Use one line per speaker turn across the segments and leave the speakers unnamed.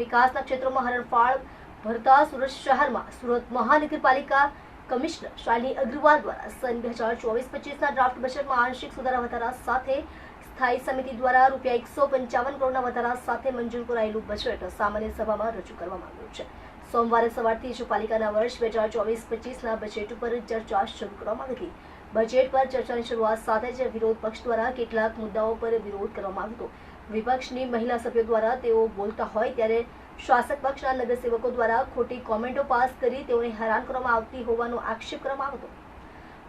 વિકાસના ક્ષેત્રોમાં હરણફાળ ભરતા સુરત શહેરમાં સુરત મહાનગરપાલિકા કમિશનર શાલિની અગ્રવાલ દ્વારા સન બે હજાર ચોવીસ પચીસના ડ્રાફ્ટ બજેટમાં આંશિક સુધારા વધારા સાથે સ્થાયી સમિતિ દ્વારા રૂપિયા એકસો પંચાવન કરોડના વધારા સાથે મંજૂર કરાયેલું બજેટ સામાન્ય સભામાં રજૂ કરવામાં આવ્યું છે. સોમવારે સવારથી જ પાલિકાના વર્ષ બે હજાર ચોવીસ પચીસના બજેટ ઉપર ચર્ચા શરૂ કરવામાં આવી હતી. બજેટ પર ચર્ચાની શરૂઆત સાથે જ વિરોધ પક્ષ દ્વારા કેટલાક મુદ્દાઓ પર વિરોધ કરવામાં આવ્યો હતો. વિપક્ષની મહિલા સભ્યો દ્વારા તેઓ બોલતા હોય ત્યારે શાસક પક્ષના નગરસેવકો દ્વારા ખોટી કોમેન્ટો પાસ કરી તેઓને હેરાન કરવામાં આવતી હોવાનો આક્ષેપ કરવામાં આવ્યો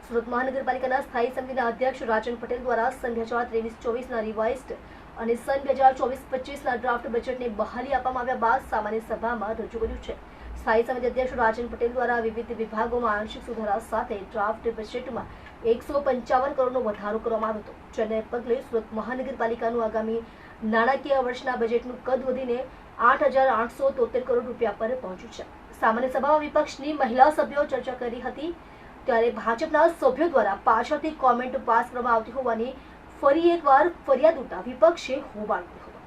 સુરત મહાનગરપાલિકાના સ્થાયી સમિતિના અધ્યક્ષ રાજન પટેલ દ્વારા સન બે હજાર ત્રેવીસ ચોવીસના રિવાઇઝડ અને સન બે હજાર ચોવીસ પચીસના ડ્રાફ્ટ બજેટને બહાલી આપવામાં આવ્યા બાદ સામાન્ય સભામાં રજૂ કર્યું છે. સ્થાયી સમિતિ અધ્યક્ષ રાજન પટેલ દ્વારા વિવિધ વિભાગોમાં આંશિક સુધારા સાથે ડ્રાફ્ટ બજેટમાં એકસો પંચાવન કરોડનો વધારો કરવામાં આવ્યો હતો. જેને પગલે સુરત મહાનગરપાલિકાનું આગામી નાણાકીય વર્ષના બજેટનું કદ વધીને આઠ કરોડ રૂપિયા પર પહોંચ્યું છે. સામાન્ય સભામાં વિપક્ષની મહિલા સભ્યો ચર્ચા કરી હતી. ત્યારે ભાજપના સભ્યો દ્વારા પાછળથી કોમેન્ટ પાસ કરવામાં આવતી હોવાની ફરી એકવાર ફરિયાદ ઉઠતા વિપક્ષે હોબાળ્યો હતો.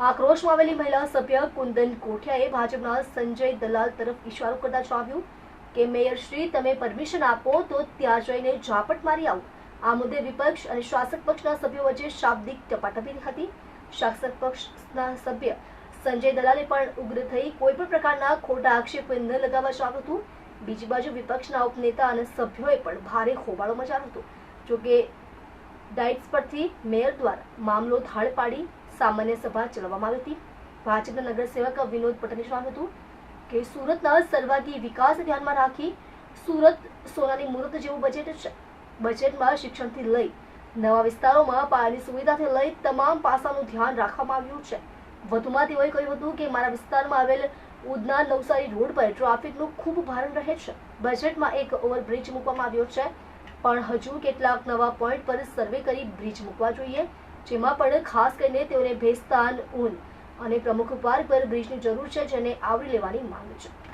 આક્રોશમાં આવેલી મહિલા સભ્ય કુંદન કોઠિયાએ ભાજપના સંજય દલાલ તરફ ઇશારો કરતા જણાવ્યું કે મેયર શ્રી, તમે પરમિશન આપો તો ત્યાં જઈને ઝાપટ મારી આવો. આ મુદ્દે વિપક્ષ અને શાસક પક્ષના સભ્યો વચ્ચે શાબ્દિક ટપાટપી હતી. શાસક પક્ષના સભ્ય સંજય દલાલે પણ ઉગ્ર થઈ કોઈ પણ પ્રકારના ખોટા આક્ષેપ ન લગાવવા જણાવ્યું હતું. બીજી બાજુ વિપક્ષના ઉપનેતા અને સભ્યોએ પણ ભારે હોબાળો મચાવ્યો હતો. જોકે ડાઇટ્સ પરથી મેયર દ્વારા મામલો થાળ પાડી સામાન્ય સભા ચલાવવામાં આવી હતી. ભાજપના નગરસેવક વિનોદ પટેલે જણાવ્યું હતું કે સુરતના સર્વાંગી વિકાસ ધ્યાનમાં રાખી સુરત સોનાની મૂર્ત જેવું બજેટ બજેટમાં શિક્ષણથી લઈ નવા વિસ્તારોમાં પાયાની સુવિધાથી લઈ તમામ પાસાનું ધ્યાન રાખવામાં આવ્યું છે. વધુમાં તેઓએ કહ્યું હતું કે મારા વિસ્તારમાં આવેલ ઉદના નવસારી રોડ પર ટ્રાફિકનું ખૂબ ભારણ રહે છે. બજેટમાં એક ઓવરબ્રિજ મૂકવામાં આવ્યો છે. પણ હજુ કેટલાક નવા પોઈન્ટ પર સર્વે કરી બ્રિજ મૂકવા જોઈએ. જેમાં પણ ખાસ કરીને તેઓને ભેસ્તાન, ઊન અને પ્રમુખ માર્ગ પર બ્રિજની જરૂર છે જેને આવરી લેવાની માંગ છે.